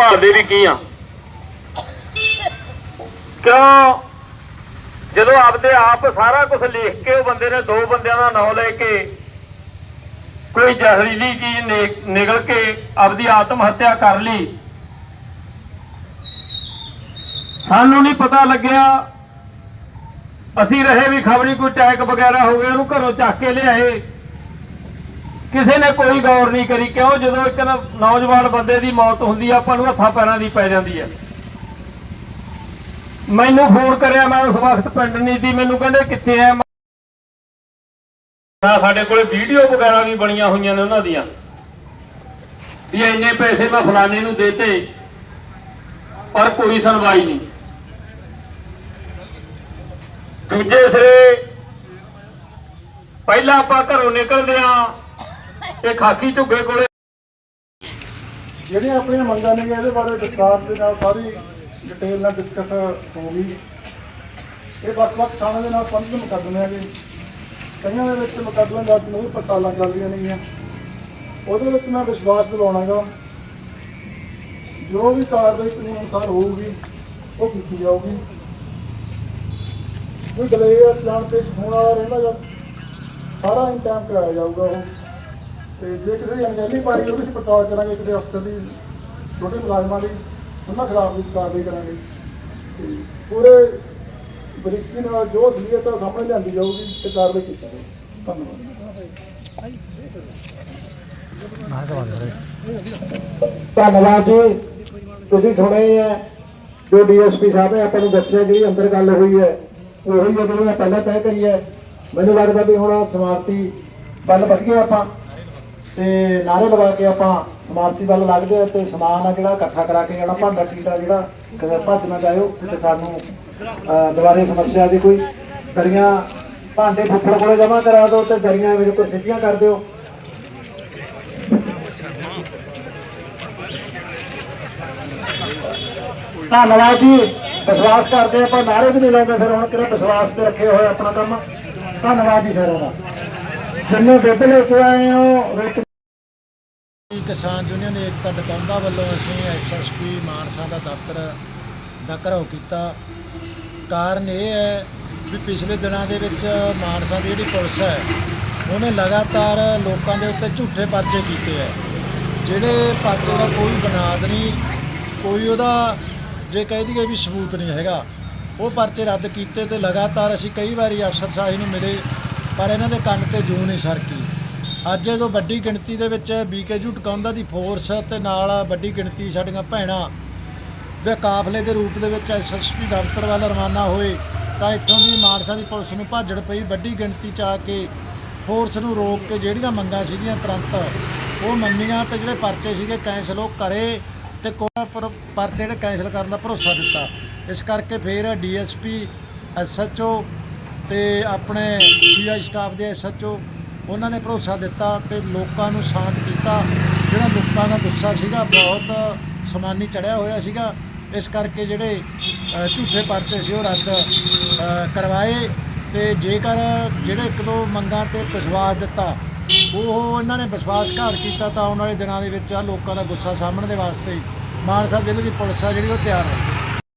ਭਾਲਦੇ ਵੀ ਕੀ ਆ? ਕਿਉਂ? ਜਦੋਂ ਆਪਦੇ ਆਪ ਸਾਰਾ ਕੁਝ ਲਿਖ ਕੇ ਉਹ ਬੰਦੇ ਨੇ ਦੋ ਬੰਦਿਆਂ ਦਾ ਨਾਮ ਲੈ ਕੇ ਕੋਈ ਜ਼ਹਿਰੀਲੀ ਚੀਜ਼ ਨਿ- ਨਿਗਲ ਕੇ ਆਪਦੀ ਆਤਮ ਹੱਤਿਆ ਕਰ ਲਈ, ਸਾਨੂੰ ਨਹੀਂ ਪਤਾ ਲੱਗਿਆ। ਅਸੀਂ ਰਹੇ ਵੀ ਖਬਰੀ ਕੋਈ ਅਟੈਕ ਵਗੈਰਾ ਹੋ ਗਿਆ, ਉਹਨੂੰ ਘਰੋਂ ਚੱਕ ਕੇ ਲਿਆਏ। ਕਿਸੇ ਨੇ ਕੋਈ ਗੌਰ ਨਹੀਂ ਕਰੀ, ਕਿਉਂ? ਜਦੋਂ ਇੱਕ ਨੌਜਵਾਨ ਬੰਦੇ ਦੀ ਮੌਤ ਹੁੰਦੀ ਆ, ਆਪਾਂ ਨੂੰ ਹੱਥਾਂ ਪੈਰਾਂ ਦੀ ਪੈ ਜਾਂਦੀ ਹੈ ਮੈਨੂੰ ਫੋਨ ਕਰਿਆ, ਮੈਂ ਉਸ ਵਕਤ ਪਿੰਡ ਨਹੀਂ ਦੀ ਮੈਨੂੰ ਕਹਿੰਦੇ, ਕਿੱਥੇ ਐ? ਸਾਡੇ ਕੋਲੇ ਵੀਡੀਓ ਵਗੈਰਾ ਵੀ ਬਣੀਆਂ ਹੋਈਆਂ ਨੇ ਉਹਨਾਂ ਦੀਆਂ। ਵੀ ਇੰਨੇ ਪੈਸੇ ਮੈਂ ਫਲਾਣੇ ਨੂੰ ਦੇਤੇ, ਪਰ ਕੋਈ ਸੁਣਵਾਈ ਨਹੀਂ। ਦੂਜੇ ਸਿਰੇ, ਪਹਿਲਾਂ ਆਪਾਂ ਘਰੋਂ ਨਿਕਲਦੇ ਆ ਇਹ ਖਾਕੀ ਝੁੱਗੇ ਕੋਲੇ। ਜਿਹੜੀਆਂ ਆਪਣੀਆਂ ਮੰਗਾਂ ਨੇ ਇਹਦੇ ਬਾਰੇ ਵਿਸਤਾਰ ਦੇ ਨਾਲ ਸਾਰੀ ਡਿਟੇਲ ਨਾਲ ਡਿਸਕਸ ਹੋ ਗਈ ਇਹ ਵੱਖ-ਵੱਖ ਥਾਣੇ ਦੇ ਨਾਲ ਸੰਬੰਧਿਤ ਮੁਕੱਦਮੇ ਹੈਗੇ। ਕਈਆਂ ਦੇ ਵਿੱਚ ਮੁਕੱਦਮੇ ਦਾ ਨਹੀਂ ਪੜਤਾਲਾਂ ਚੱਲਦੀਆਂ ਨੇਗੀਆਂ ਉਹਦੇ ਵਿੱਚ ਮੈਂ ਵਿਸ਼ਵਾਸ ਦਿਵਾਉਣਾਗਾ ਜੋ ਵੀ ਕਾਰਵਾਈ ਕਾਨੂੰਨ ਅਨੁਸਾਰ ਹੋਊਗੀ, ਉਹ ਕੀਤੀ ਜਾਊਗੀ। ਕੋਈ ਡਿਲੇ ਜਾਣ ਪੇਸ਼ ਹੋਣ ਵਾਲਾ ਰਹਿੰਦਾ ਸਾਰਾ ਇੰਤਜ਼ਾਮ ਕਰਾਇਆ ਜਾਊਗਾ ਉਹ। ਤੇ ਜੇ ਕਿਸੇ ਦੀ ਅਣਗਹਿਲੀ ਪਾਈ ਉਹਦੀ ਅਸੀਂ ਪੜਤਾਲ ਕਰਾਂਗੇ, ਕਿਸੇ ਅਫਸਰ ਦੀ, ਛੋਟੇ ਮੁਲਾਜ਼ਮਾਂ ਦੀ, ਉਹਨਾਂ ਖਿਲਾਫ ਵੀ ਕਾਰਵਾਈ ਕਰਾਂਗੇ। ਤੇ ਪੂਰੇ ਬਰੀਕੀ ਨਾਲ ਜੋ ਅਸਲੀਅਤ ਆ, ਸਾਹਮਣੇ ਲਿਆਂਦੀ ਜਾਊਗੀ ਤੇ ਕਾਰਵਾਈ ਕੀਤੀ ਜਾਊਗੀ। ਧੰਨਵਾਦ। ਧੰਨਵਾਦ ਜੀ। ਤੁਸੀਂ ਸੁਣੇ ਹੈ ਜੋ ਡੀਐਸਪੀ ਸਾਹਿਬ ਨੇ ਆਪਾਂ ਨੂੰ ਦੱਸਿਆ ਜਿਹੜੀ ਅੰਦਰ ਗੱਲ ਹੋਈ ਹੈ, ਉਹੀ ਜਿਹੜੀ ਮੈਂ ਪਹਿਲਾਂ ਤੈਅ ਕਰੀ ਹੈ, ਮੈਨੂੰ ਲੱਗਦਾ ਵੀ ਹੁਣ ਸਮਾਪਤੀ ਵੱਲ ਵੱਧ ਗਏ ਆਪਾਂ। ਤੇ ਨਾਰੇ ਲਗਾ ਕੇ ਆਪਾਂ ਸਮਾਪਤੀ ਵੱਲ ਲੱਗਦੇ ਆ ਤੇ ਸਮਾਨ ਆ ਜਿਹੜਾ ਇਕੱਠਾ ਕਰਾ ਕੇ ਜਿਹੜਾ ਭਾਂਡਾ ਟੀਟਾ ਜਿਹੜਾ ਕਿਤੇ ਭੱਜ ਨਾ ਜਾਇਓ ਤੇ ਸਾਨੂੰ ਦੁਬਾਰੇ ਸਮੱਸਿਆ ਦੀ ਕੋਈ ਦਰੀਆਂ ਭਾਂਡੇ ਫੁੱਫੜ ਕੋਲੇ ਜਮ੍ਹਾਂ ਕਰਾ ਦਿਓ ਤੇ ਦਰੀਆਂ ਮੇਰੇ ਕੋਲ ਸਿੱਧੀਆਂ ਕਰ ਦਿਓ। ਧੰਨਵਾਦ ਜੀ, ਵਿਸ਼ਵਾਸ ਕਰਦੇ ਆਪਾਂ ਨਾਰੇ ਵੀ ਨਹੀਂ ਲਾਉਂਦੇ ਫਿਰ ਹੁਣ ਕਿਹੜਾ ਵਿਸ਼ਵਾਸ ਤੇ ਰੱਖੇ ਹੋਏ ਆਪਣਾ ਕੰਮ। ਧੰਨਵਾਦ ਜੀ ਸਾਰਿਆਂ ਦਾ। ਜਿੰਨੇ ਦੁੱਧ ਲੈ ਕੇ ਆਏ ਹੋ ਕਿਸਾਨ ਯੂਨੀਅਨ ਏਕਤਾ ਡਕੌਂਦਾ ਵੱਲੋਂ ਅਸੀਂ ਐਸਐਸਪੀ ਮਾਨਸਾ ਦਾ ਦਫ਼ਤਰ ਦਾ ਘਰਾਓ ਕੀਤਾ। ਕਾਰਨ ਇਹ ਹੈ ਵੀ ਪਿਛਲੇ ਦਿਨਾਂ ਦੇ ਵਿੱਚ ਮਾਨਸਾ ਦੀ ਜਿਹੜੀ ਪੁਲਿਸ ਹੈ, ਉਹਨੇ ਲਗਾਤਾਰ ਲੋਕਾਂ ਦੇ ਉੱਤੇ ਝੂਠੇ ਪਰਚੇ ਕੀਤੇ ਹੈ। ਜਿਹੜੇ ਪਰਚੇ ਦਾ ਕੋਈ ਬੁਨਿਆਦ ਨਹੀਂ, ਕੋਈ ਉਹਦਾ ਜੇ ਕਹਿ ਦਈਏ ਵੀ ਸਬੂਤ ਨਹੀਂ ਹੈਗਾ, ਉਹ ਪਰਚੇ ਰੱਦ ਕੀਤੇ ਤੇ ਲਗਾਤਾਰ ਅਸੀਂ ਕਈ ਵਾਰੀ ਅਫਸਰ ਸਾਹਿਬ ਨੂੰ ਮਿਲੇ, ਪਰ ਇਹਨਾਂ ਦੇ ਕੰਨ ਤੇ ਜੂੰ ਨਹੀਂ ਸਰਕੀ। ਅੱਜ ਜਦੋਂ ਵੱਡੀ ਗਿਣਤੀ ਦੇ ਵਿੱਚ ਬੀਕੇਯੂ ਟਕਾਉਂਦਾ ਦੀ ਫੋਰਸ ਤੇ ਨਾਲ ਵੱਡੀ ਗਿਣਤੀ ਸਾਡੀਆਂ ਭੈਣਾਂ ਦੇ ਕਾਫਲੇ ਦੇ ਰੂਪ ਦੇ ਵਿੱਚ ਐਸਐਸਪੀ ਦਫ਼ਤਰ ਵੱਲ ਰਵਾਨਾ ਹੋਏ। ਤਾਂ ਇੱਥੋਂ ਦੀ ਮਾਨਸਾ ਦੀ ਪੁਲਿਸ ਨੂੰ ਭਾਜੜ ਪਈ ਵੱਡੀ ਗਿਣਤੀ ਚ ਆ ਕੇ ਫੋਰਸ ਨੂੰ ਰੋਕ ਕੇ ਜਿਹੜੀਆਂ ਮੰਗਾਂ ਸੀਗੀਆਂ ਤੁਰੰਤ, ਉਹ ਮੰਨੀਆਂ ਤੇ ਜਿਹੜੇ ਪਰਚੇ ਸੀਗੇ ਕੈਂਸਲ ਉਹ ਕਰੇ ਤੇ ਕੋਈ ਪਰਚੇ ਜਿਹੜੇ ਕੈਂਸਲ ਕਰਨ ਦਾ ਭਰੋਸਾ ਦਿੱਤਾ। ਇਸ ਕਰਕੇ ਫਿਰ ਡੀਐਸਪੀ ਐਸਐਚਓ ਤੇ ਆਪਣੇ ਸੀਆਈ ਸਟਾਫ ਦੇ ਐਸਐਚਓ ਉਹਨਾਂ ਨੇ ਭਰੋਸਾ ਦਿੱਤਾ ਤੇ ਲੋਕਾਂ ਨੂੰ ਸ਼ਾਂਤ ਕੀਤਾ। ਜਿਹੜਾ ਲੋਕਾਂ ਦਾ ਗੁੱਸਾ ਸੀਗਾ, ਬਹੁਤ ਸਮਾਨੀ ਚੜਿਆ ਹੋਇਆ ਸੀਗਾ। ਇਸ ਕਰਕੇ ਜਿਹੜੇ ਝੂਠੇ ਪਰਚੇ ਸੀ ਉਹ ਰੱਦ ਕਰਵਾਏ ਤੇ ਜੇਕਰ ਜਿਹੜੇ ਇੱਕ ਦੋ ਮੰਗਾਂ ਤੇ ਵਿਸ਼ਵਾਸ ਦਿੱਤਾ, ਉਹ ਇਹਨਾਂ ਨੇ ਵਿਸ਼ਵਾਸਘਾਤ ਕੀਤਾ ਤਾਂ ਆਉਣ ਵਾਲੇ ਦਿਨਾਂ ਦੇ ਵਿੱਚ ਆ ਲੋਕਾਂ ਦਾ ਗੁੱਸਾ ਸਾਹਮਣੇ ਦੇ ਵਾਸਤੇ ਮਾਨਸਾ ਜ਼ਿਲ੍ਹੇ ਦੀ ਪੁਲਿਸ ਆ ਜਿਹੜੀ ਉਹ ਤਿਆਰ ਹੈ।